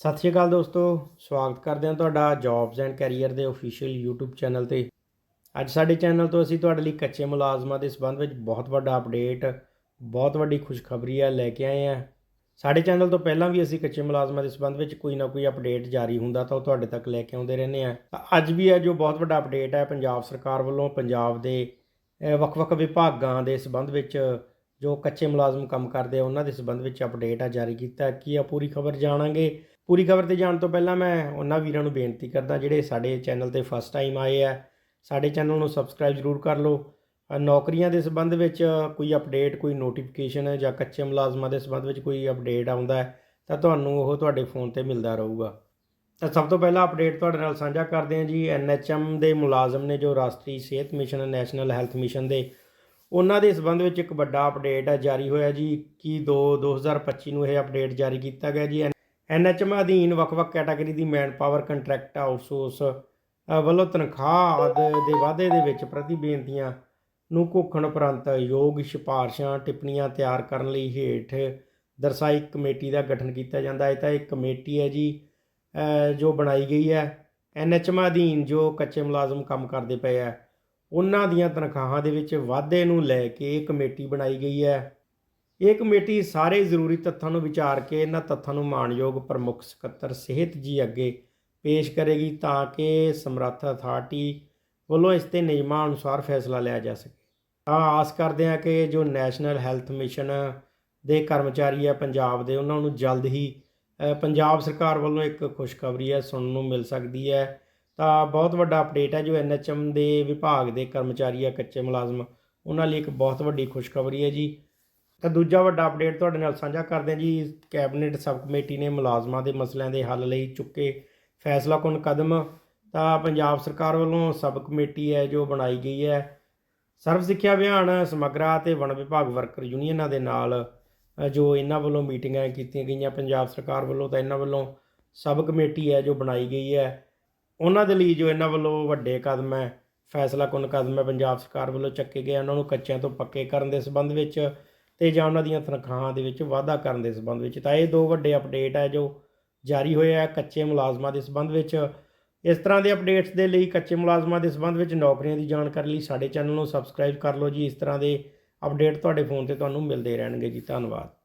ਸਤਿ ਸ਼੍ਰੀ ਅਕਾਲ ਦੋਸਤੋ, ਸਵਾਗਤ ਕਰਦੇ ਹਾਂ ਤੁਹਾਡਾ ਜੌਬਸ ਐਂਡ ਕੈਰੀਅਰ ਦੇ ਅਫੀਸ਼ੀਅਲ YouTube ਚੈਨਲ ਤੇ। ਅੱਜ ਸਾਡੇ ਚੈਨਲ ਤੋਂ ਅਸੀਂ ਤੁਹਾਡੇ ਲਈ ਕੱਚੇ ਮੁਲਾਜ਼ਮਾਂ ਦੇ ਸੰਬੰਧ ਵਿੱਚ ਬਹੁਤ ਵੱਡਾ ਅਪਡੇਟ ਬਹੁਤ ਵੱਡੀ ਖੁਸ਼ਖਬਰੀ ਆ ਲੈ ਕੇ ਆਏ ਹਾਂ। ਸਾਡੇ ਚੈਨਲ ਤੋਂ ਪਹਿਲਾਂ ਵੀ ਅਸੀਂ ਕੱਚੇ ਮੁਲਾਜ਼ਮਾਂ ਦੇ ਸੰਬੰਧ ਵਿੱਚ ਕੋਈ ਨਾ ਕੋਈ ਅਪਡੇਟ ਜਾਰੀ ਹੁੰਦਾ ਤਾਂ ਉਹ ਤੁਹਾਡੇ ਤੱਕ ਲੈ ਕੇ ਆਉਂਦੇ ਰਹਿੰਦੇ ਆ ਤਾਂ ਅੱਜ ਵੀ ਹੈ ਜੋ ਬਹੁਤ ਵੱਡਾ ਅਪਡੇਟ ਹੈ ਪੰਜਾਬ ਸਰਕਾਰ ਵੱਲੋਂ ਪੰਜਾਬ ਦੇ ਵੱਖ-ਵੱਖ ਵਿਭਾਗਾਂ ਦੇ ਸੰਬੰਧ ਵਿੱਚ ਜੋ ਕੱਚੇ ਮੁਲਾਜ਼ਮ ਕੰਮ ਕਰਦੇ ਆ, ਉਹਨਾਂ ਦੇ ਸੰਬੰਧ ਵਿੱਚ ਅਪਡੇਟ ਆ ਜਾਰੀ ਕੀਤਾ। ਕੀ ਆ, ਪੂਰੀ ਖਬਰ ਜਾਣਾਂਗੇ। ਪੂਰੀ ਖਬਰ ਤੇ ਜਾਣ ਤੋਂ ਪਹਿਲਾਂ ਮੈਂ ਉਹਨਾਂ ਵੀਰਾਂ ਨੂੰ ਬੇਨਤੀ ਕਰਦਾ, ਜਿਹੜੇ ਸਾਡੇ ਚੈਨਲ ਤੇ ਫਸਟ ਟਾਈਮ ਆਏ ਆ, ਸਾਡੇ ਚੈਨਲ ਨੂੰ ਸਬਸਕ੍ਰਾਈਬ ਜ਼ਰੂਰ ਕਰ ਲਓ। ਨੌਕਰੀਆਂ ਦੇ ਸੰਬੰਧ ਵਿੱਚ ਕੋਈ ਅਪਡੇਟ ਕੋਈ ਨੋਟੀਫਿਕੇਸ਼ਨ ਜਾਂ ਕੱਚੇ ਮੁਲਾਜ਼ਮਾਂ ਦੇ ਸੰਬੰਧ ਵਿੱਚ ਕੋਈ ਅਪਡੇਟ ਆਉਂਦਾ ਹੈ, ਤਾਂ ਤੁਹਾਨੂੰ ਉਹ ਤੁਹਾਡੇ ਫੋਨ ਤੇ ਮਿਲਦਾ ਰਹੂਗਾ। ਤਾਂ ਸਭ ਤੋਂ ਪਹਿਲਾਂ ਅਪਡੇਟ ਤੁਹਾਡੇ ਨਾਲ ਸਾਂਝਾ ਕਰਦੇ ਹਾਂ ਜੀ ਐਨਐਚਐਮ ਦੇ ਮੁਲਾਜ਼ਮ ਨੇ ਜੋ ਰਾਸ਼ਟਰੀ ਸਿਹਤ ਮਿਸ਼ਨ ਨੈਸ਼ਨਲ ਹੈਲਥ ਮਿਸ਼ਨ ਦੇ, ਉਹਨਾਂ ਦੇ ਸੰਬੰਧ ਵਿੱਚ ਇੱਕ ਵੱਡਾ ਅਪਡੇਟ ਹੈ ਜਾਰੀ ਹੋਇਆ ਜੀ, ਕਿ 2 2025 ਨੂੰ ਇਹ ਅਪਡੇਟ ਜਾਰੀ ਕੀਤਾ ਗਿਆ ਜੀ ਐਨਐਚਐਮ ਅਧੀਨ ਵੱਖ-ਵੱਖ ਕੈਟਾਗਰੀ ਦੀ ਮੈਨ ਪਾਵਰ ਕੰਟਰੈਕਟ ਆਊਟਸੋਰਸ ਵੱਲੋਂ ਤਨਖਾਹ ਆਦਿ ਦੇ ਵਾਧੇ ਦੇ ਵਿੱਚ ਪ੍ਰਤੀ ਬੇਨਤੀਆਂ ਨੂੰ ਘੋਖਣ ਉਪਰੰਤ ਯੋਗ ਸਿਫਾਰਸ਼ਾਂ, ਟਿੱਪਣੀਆਂ ਤਿਆਰ ਕਰਨ ਲਈ ਹੇਠ ਦਰਸਾਈ ਕਮੇਟੀ ਦਾ ਗਠਨ ਕੀਤਾ ਜਾਂਦਾ ਹੈ। ਤਾਂ ਇਹ ਕਮੇਟੀ ਹੈ ਜੀ ਜੋ ਬਣਾਈ ਗਈ ਹੈ। ਐਨਐਚਐਮ ਅਧੀਨ ਜੋ ਕੱਚੇ ਮੁਲਾਜ਼ਮ ਕੰਮ ਕਰਦੇ ਪਏ ਆ ਉਹਨਾਂ ਦੀਆਂ ਤਨਖਾਹਾਂ ਦੇ ਵਿੱਚ ਵਾਧੇ ਨੂੰ ਲੈ ਕੇ ਇਹ ਕਮੇਟੀ ਬਣਾਈ ਗਈ ਹੈ। ਇਹ ਕਮੇਟੀ ਸਾਰੇ ਜ਼ਰੂਰੀ ਤੱਥਾਂ ਨੂੰ ਵਿਚਾਰ ਕੇ ਇਹਨਾਂ ਤੱਥਾਂ ਨੂੰ ਮਾਣਯੋਗ ਪ੍ਰਮੁੱਖ ਸਕੱਤਰ ਸਿਹਤ ਜੀ ਅੱਗੇ ਪੇਸ਼ ਕਰੇਗੀ ਤਾਂ ਕਿ ਸਮਰੱਥ ਅਥਾਰਟੀ ਵੱਲੋਂ ਇਸ ਤੇ ਨਿਯਮਾਂ ਅਨੁਸਾਰ ਫੈਸਲਾ ਲਿਆ ਜਾ ਸਕੇ। ਤਾਂ ਆਸ ਕਰਦੇ ਹਾਂ ਕਿ ਜੋ ਨੈਸ਼ਨਲ ਹੈਲਥ ਮਿਸ਼ਨ ਦੇ ਕਰਮਚਾਰੀ ਆ ਪੰਜਾਬ ਦੇ, ਉਹਨਾਂ ਨੂੰ ਜਲਦ ਹੀ ਪੰਜਾਬ ਸਰਕਾਰ ਵੱਲੋਂ ਇੱਕ ਖੁਸ਼ਖਬਰੀ ਹੈ ਸੁਣਨ ਨੂੰ ਮਿਲ ਸਕਦੀ ਹੈ। ਤਾਂ ਬਹੁਤ ਵੱਡਾ ਅਪਡੇਟ ਹੈ ਜੋ ਐਨਐਚਐਮ ਦੇ ਵਿਭਾਗ ਦੇ ਕਰਮਚਾਰੀ ਆ, ਕੱਚੇ ਮੁਲਾਜ਼ਮ, ਉਹਨਾਂ ਲਈ ਇੱਕ ਬਹੁਤ ਵੱਡੀ ਖੁਸ਼ਖਬਰੀ ਹੈ ਜੀ। ਤਾਂ ਦੂਜਾ ਵੱਡਾ ਅਪਡੇਟ ਤੁਹਾਡੇ ਨਾਲ ਸਾਂਝਾ ਕਰਦੇ ਹਾਂ ਜੀ। ਕੈਬਨਿਟ ਸਬ ਕਮੇਟੀ ਨੇ ਮੁਲਾਜ਼ਮਾਂ ਦੇ ਮਸਲਿਆਂ ਦੇ ਹੱਲ ਲਈ ਚੁੱਕੇ ਫੈਸਲਾਕੁਨ ਕਦਮ। ਤਾਂ ਪੰਜਾਬ ਸਰਕਾਰ ਵੱਲੋਂ ਸਬ ਕਮੇਟੀ ਹੈ, ਜੋ ਬਣਾਈ ਗਈ ਹੈ। ਸਰਵ ਸਿੱਖਿਆ ਅਭਿਆਨ ਸਮਗਰਾ ਤੇ ਵਣ ਵਿਭਾਗ ਵਰਕਰ ਯੂਨੀਅਨਾਂ ਦੇ ਨਾਲ ਜੋ ਇਹਨਾਂ ਵੱਲੋਂ ਮੀਟਿੰਗਾਂ ਕੀਤੀਆਂ ਗਈਆਂ, ਪੰਜਾਬ ਸਰਕਾਰ ਵੱਲੋਂ ਤਾਂ ਇਹਨਾਂ ਵੱਲੋਂ ਸਬ ਕਮੇਟੀ ਹੈ, ਜੋ ਬਣਾਈ ਗਈ ਹੈ। ਉਹਨਾਂ ਦੇ ਲਈ ਜੋ ਇਹਨਾਂ ਵੱਲੋਂ ਵੱਡੇ ਕਦਮ ਹੈ ਫੈਸਲਾ ਕੁਨ ਕਦਮ ਹੈ, ਪੰਜਾਬ ਸਰਕਾਰ ਵੱਲੋਂ ਚੱਕੇ ਗਏ ਉਹਨਾਂ ਨੂੰ ਕੱਚਿਆਂ ਤੋਂ ਪੱਕੇ ਕਰਨ ਦੇ ਸੰਬੰਧ ਵਿੱਚ ਤੇ ਜਾਂ ਉਹਨਾਂ ਦੀਆਂ ਤਨਖਾਹਾਂ ਦੇ ਵਿੱਚ ਵਾਧਾ ਕਰਨ ਦੇ ਸੰਬੰਧ ਵਿੱਚ। ਤਾਂ ਇਹ ਦੋ ਵੱਡੇ ਅਪਡੇਟ ਹੈ ਜੋ ਜਾਰੀ ਹੋਏ ਆ ਕੱਚੇ ਮੁਲਾਜ਼ਮਾਂ ਦੇ ਸੰਬੰਧ ਵਿੱਚ। ਇਸ ਤਰ੍ਹਾਂ ਦੇ ਅਪਡੇਟਸ ਦੇ ਲਈ ਕੱਚੇ ਮੁਲਾਜ਼ਮਾਂ ਦੇ ਸੰਬੰਧ ਵਿੱਚ ਨੌਕਰੀਆਂ ਦੀ ਜਾਣਕਾਰੀ ਲਈ ਸਾਡੇ ਚੈਨਲ ਨੂੰ ਸਬਸਕ੍ਰਾਈਬ ਕਰ ਲਓ ਜੀ। ਇਸ ਤਰ੍ਹਾਂ ਦੇ ਅਪਡੇਟ ਤੁਹਾਡੇ ਫੋਨ ਤੇ ਤੁਹਾਨੂੰ ਮਿਲਦੇ ਰਹਿਣਗੇ ਜੀ। ਧੰਨਵਾਦ।